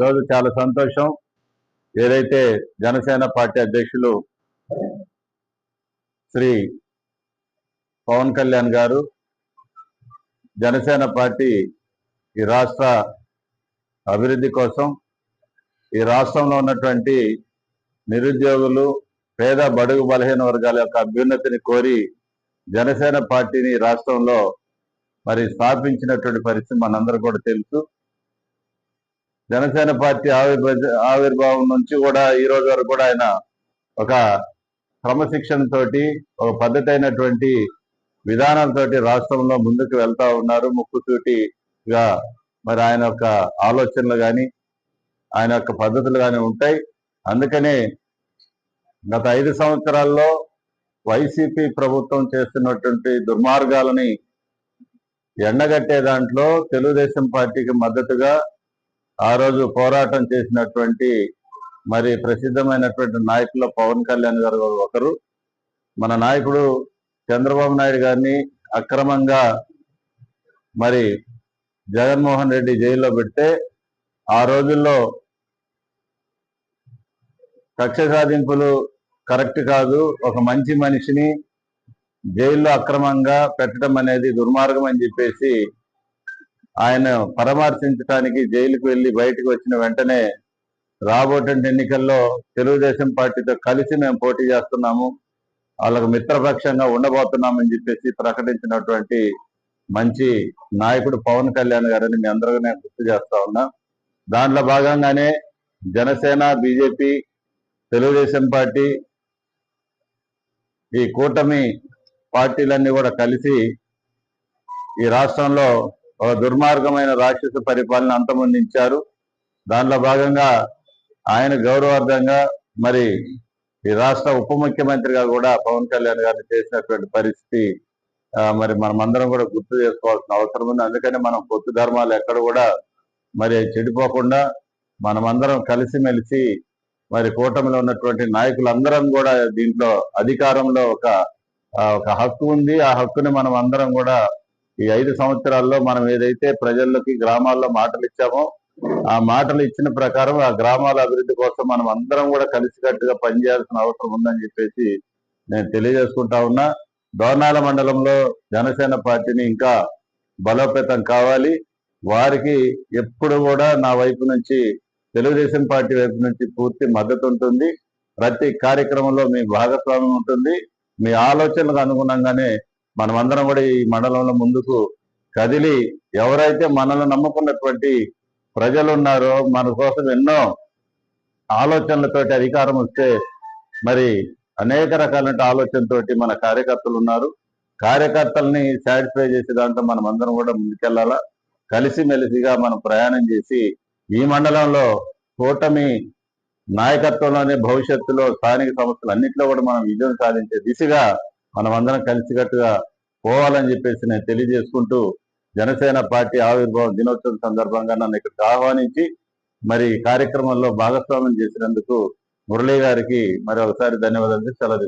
ఈరోజు చాలా సంతోషం. ఏదైతే జనసేన పార్టీ అధ్యక్షులు శ్రీ పవన్ కళ్యాణ్ గారు జనసేన పార్టీ ఈ రాష్ట్ర అభివృద్ధి కోసం ఈ రాష్ట్రంలో ఉన్నటువంటి నిరుద్యోగులు పేద బడుగు బలహీన వర్గాల యొక్క అభ్యున్నతిని కోరి జనసేన పార్టీని రాష్ట్రంలో మరి స్థాపించినటువంటి పరిస్థితి మనందరూ కూడా తెలుసు. జనసేన పార్టీ ఆవిర్భ ఆవిర్భావం నుంచి కూడా ఈ రోజు వరకు కూడా ఆయన ఒక క్రమశిక్షణ తోటి ఒక పద్ధతి అయినటువంటి విధానాలతోటి రాష్ట్రంలో ముందుకు వెళ్తా ఉన్నారు. ముక్కుసూటిగా మరి ఆయన యొక్క ఆలోచనలు కానీ ఆయన యొక్క పద్ధతులు కానీ ఉంటాయి. అందుకనే గత ఐదు సంవత్సరాల్లో వైసీపీ ప్రభుత్వం చేస్తున్నటువంటి దుర్మార్గాలని ఎండగట్టే దాంట్లో తెలుగుదేశం పార్టీకి మద్దతుగా ఆ రోజు పోరాటం చేసినటువంటి మరి ప్రసిద్ధమైనటువంటి నాయకుల్లో పవన్ కళ్యాణ్ గారు ఒకరు. మన నాయకుడు చంద్రబాబు నాయుడు గారిని అక్రమంగా మరి జగన్మోహన్ రెడ్డి జైల్లో పెడితే ఆ రోజుల్లో కక్ష సాధింపులు కరెక్ట్ కాదు. ఒక మంచి మనిషిని జైల్లో అక్రమంగా పెట్టడం అనేది దుర్మార్గం అని చెప్పేసి ఆయన పరామర్శించడానికి జైలుకు వెళ్ళి బయటకు వచ్చిన వెంటనే రాబోటువంటి ఎన్నికల్లో తెలుగుదేశం పార్టీతో కలిసి మేము పోటీ చేస్తున్నాము. వాళ్ళకు మిత్రపక్షంగా ఉండబోతున్నామని చెప్పేసి ప్రకటించినటువంటి మంచి నాయకుడు పవన్ కళ్యాణ్ గారని మీ అందరూ నేను గుర్తు చేస్తా ఉన్నా. దాంట్లో భాగంగానే జనసేన బీజేపీ తెలుగుదేశం పార్టీ ఈ కూటమి పార్టీలన్నీ కూడా కలిసి ఈ రాష్ట్రంలో ఒక దుర్మార్గమైన రాక్షస పరిపాలన అంతమొందించారు. దానిలో భాగంగా ఆయన గౌరవార్థంగా మరి ఈ రాష్ట్ర ఉప ముఖ్యమంత్రిగా కూడా పవన్ కళ్యాణ్ గారిని చేసినటువంటి పరిస్థితి మరి మనమందరం కూడా గుర్తు చేసుకోవాల్సిన అవసరం ఉంది. అందుకని మనం పొత్తు ధర్మాలు ఎక్కడ కూడా మరి చెడిపోకుండా మనమందరం కలిసిమెలిసి మరి కూటమిలో ఉన్నటువంటి నాయకులందరం కూడా దీంట్లో అధికారంలో ఒక ఒక హక్కు ఉంది. ఆ హక్కుని మనం అందరం కూడా ఈ ఐదు సంవత్సరాల్లో మనం ఏదైతే ప్రజల్లోకి గ్రామాల్లో మాటలు ఇచ్చామో ఆ మాటలు ఇచ్చిన ప్రకారం ఆ గ్రామాల అభివృద్ధి కోసం మనం అందరం కూడా కలిసికట్టుగా పనిచేయాల్సిన అవసరం ఉందని చెప్పేసి నేను తెలియజేసుకుంటా ఉన్నా. దోర్నాల మండలంలో జనసేన పార్టీని ఇంకా బలోపేతం కావాలి. వారికి ఎప్పుడు కూడా నా వైపు నుంచి తెలుగుదేశం పార్టీ వైపు నుంచి పూర్తి మద్దతు ఉంటుంది. ప్రతి కార్యక్రమంలో మీ భాగస్వామ్యం ఉంటుంది. మీ ఆలోచనకు అనుగుణంగానే మనమందరం కూడా ఈ మండలంలో ముందుకు కదిలి ఎవరైతే మనల్ని నమ్ముకున్నటువంటి ప్రజలు ఉన్నారో మన కోసం ఎన్నో ఆలోచనలతోటి అధికారం వస్తే మరి అనేక రకాలైన ఆలోచనతోటి మన కార్యకర్తలు ఉన్నారు. కార్యకర్తల్ని సాటిస్ఫై చేసే దాంట్లో మనం అందరం కూడా ముందుకెళ్ళాలా కలిసిమెలిసిగా మనం ప్రయాణం చేసి ఈ మండలంలో కూటమి నాయకత్వంలోనే భవిష్యత్తులో స్థానిక సంస్థలు అన్నింటిలో కూడా మనం విజయం సాధించే దిశగా మనం అందరం కలిసికట్టుగా పోవాలని చెప్పేసి నేను తెలియజేసుకుంటూ జనసేన పార్టీ ఆవిర్భావం దినోత్సవం సందర్భంగా నన్ను ఇక్కడికి ఆహ్వానించి మరి కార్యక్రమంలో భాగస్వామ్యం చేసినందుకు మురళీ గారికి మరి ఒకసారి ధన్యవాదాలు సెలవు